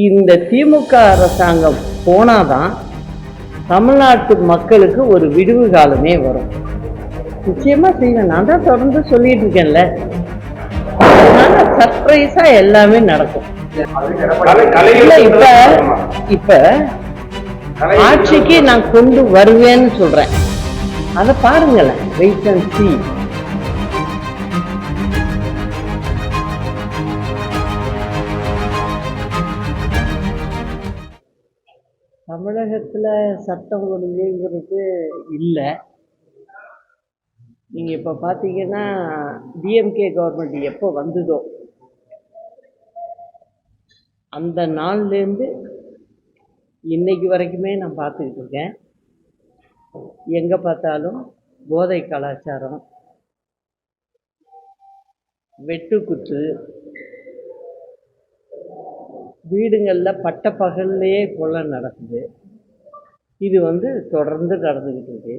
இந்த திமுக அரசாங்கம் போனாதான் தமிழ்நாட்டு மக்களுக்கு ஒரு விடுவு காலமே வரும். நிச்சயமா செய்வேன். நான் தான் தொடர்ந்து சொல்லிட்டு இருக்கேன்ல. அதனால சர்ப்ரைஸா எல்லாமே நடக்கும். இல்ல இப்ப இப்ப ஆட்சிக்கு நான் கொண்டு வருவேன்னு சொல்றேன். அதை பாருங்களேன். Wait and see. தமிழகத்தில் சட்டம் ஒழுங்குங்கிறது இல்லை. நீங்கள் இப்போ பார்த்தீங்கன்னா டிஎம்கே கவர்மெண்ட் எப்போ வந்ததோ அந்த நாள்லேருந்து இன்னைக்கு வரைக்குமே நான் பார்த்துக்கிட்டு இருக்கேன். எங்கே பார்த்தாலும் போதை கலாச்சாரம் வெட்டுக்குத்து வீடுங்களில் பட்ட பகல்லையே கொலை நடக்குது. இது வந்து தொடர்ந்து நடந்துக்கிட்டு இருக்கு.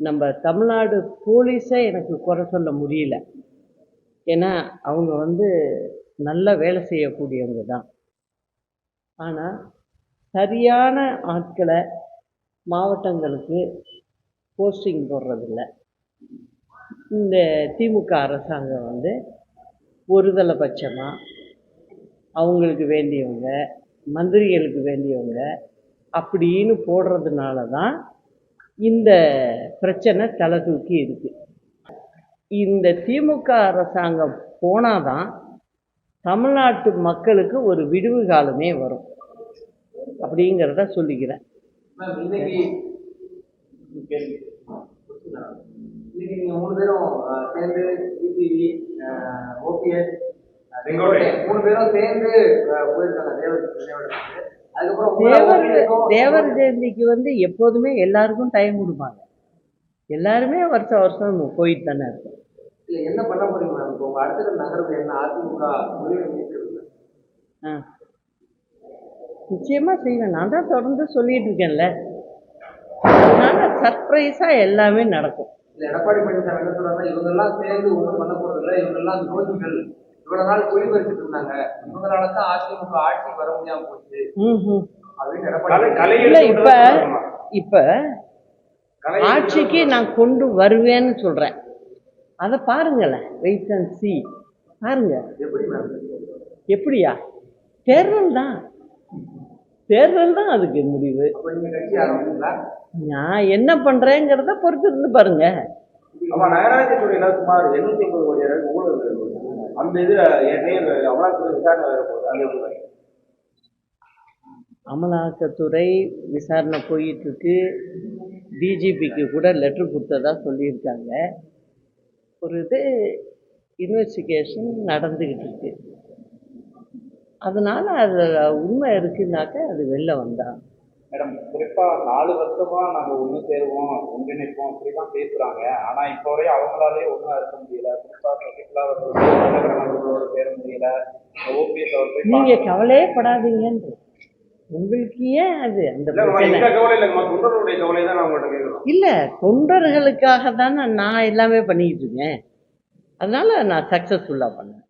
நம்ம தமிழ்நாடு போலீஸை எனக்கு குறை சொல்ல முடியல. ஏன்னா அவங்க வந்து நல்ல வேலை செய்யக்கூடியவங்க தான். ஆனால் சரியான ஆட்களை மாவட்டங்களுக்கு போஸ்டிங் போடுறதில்ல. இந்த திமுக அரசாங்கம் வந்து ஒருதலை பட்சமாக அவங்களுக்கு வேண்டியவங்க மந்திரிகளுக்கு வேண்டியவங்க அப்படின்னு போடுறதுனால தான் இந்த பிரச்சனை தலை தூக்கி இருக்குது இந்த திமுக அரசாங்கம் போனால் தான் தமிழ்நாட்டு மக்களுக்கு ஒரு விடுவு காலமே வரும். அப்படிங்கிறத சொல்லிக்கிறேன். இன்னைக்கு நீங்கள் மூணு பேரும் சேர்ந்து டிடிவி ஓபிஎஸ் மூணு பேரும் சேர்ந்து அஹ், போயிருக்காங்க. தேவர் தேவர் ஜெயந்திக்கு வந்து எப்போதுமே எல்லாருக்கும் டைம் கொடுப்பாங்க. எல்லாருமே வருஷம் வருஷம் போயிட்டு தானே இருக்கும் இல்ல, என்ன பண்ண போறீங்க மேம்? இப்போ உங்க அடுத்த நகர்வு என்ன? அதிமுக ஆ. நிச்சயமா செய்வேன். நான் தான் தொடர்ந்து சொல்லிட்டு இருக்கேன்ல. அதனால சர்ப்ரைஸா எல்லாமே நடக்கும். இல்ல எடப்பாடி பழனிசாமி என்ன இவங்க எல்லாம் சேர்ந்து ஒண்ணும் பண்ண போறது இல்ல இவங்க எல்லாம் துரோகிகள் இவ்வளவு நாள் குழி பறிச்சுட்டு இருந்தாங்க. இவங்களால தான் அதிமுக ஆட்சிக்கு வர முடியாம போச்சு. இல்ல இப்ப இப்ப ஆட்சிக்கு நான் கொண்டு வருவேன்னு சொல்றேன். அதை பாருங்களேன். Wait and see. பாருங்க. எப்படியா? தேர்தல் தான். தேர்தல் தான் அதுக்கு முடிவு. நான் என்ன பண்றேங்கிறத பொறுத்து இருந்து பாருங்க. ஆமா நகராட்சி துறையில சுமார் எண்ணூத்தி ஐம்பது கோடி ரூபாய் ஊழல் அந்த இது ஏற்கனவே அமலாக்கத்துறை விசாரணை வேற போகுது. அது அமலாக்கத்துறை விசாரணை போயிட்டு இருக்கு டிஜிபிக்கு கூட லெட்டர் கொடுத்ததா சொல்லியிருக்காங்க. ஒரு இது இன்வெஸ்டிகேஷன் நடந்துக்கிட்டு இருக்கு. அதனால அது உண்மை இருக்குன்னாக்க அது வெளில வந்தான் மேடம் குறிப்பா நாலு வருஷமா நாங்க ஒண்ணு சேருவோம் ஒன்றிணைப்போம் அப்படிதான் பேசுறாங்க. ஆனா இப்போ வரை அவங்களாலே ஒண்ணா இருக்க முடியல. குறிப்பா சசிகலா அவர்கள் தினகரன் அவர்களோட சேர முடியல. ஓபிஎஸ் அவர்கள் நீங்க கவலையே படாதீங்கன்ற உங்களுக்கு ஏன் அது அந்த இல்ல, தான் தொண்டர்களுக்காக தானே நான் எல்லாமே பண்ணிக்கிட்டு இருக்கேன். அதனால நான் சக்சஸ்ஃபுல்லா பண்ணேன்.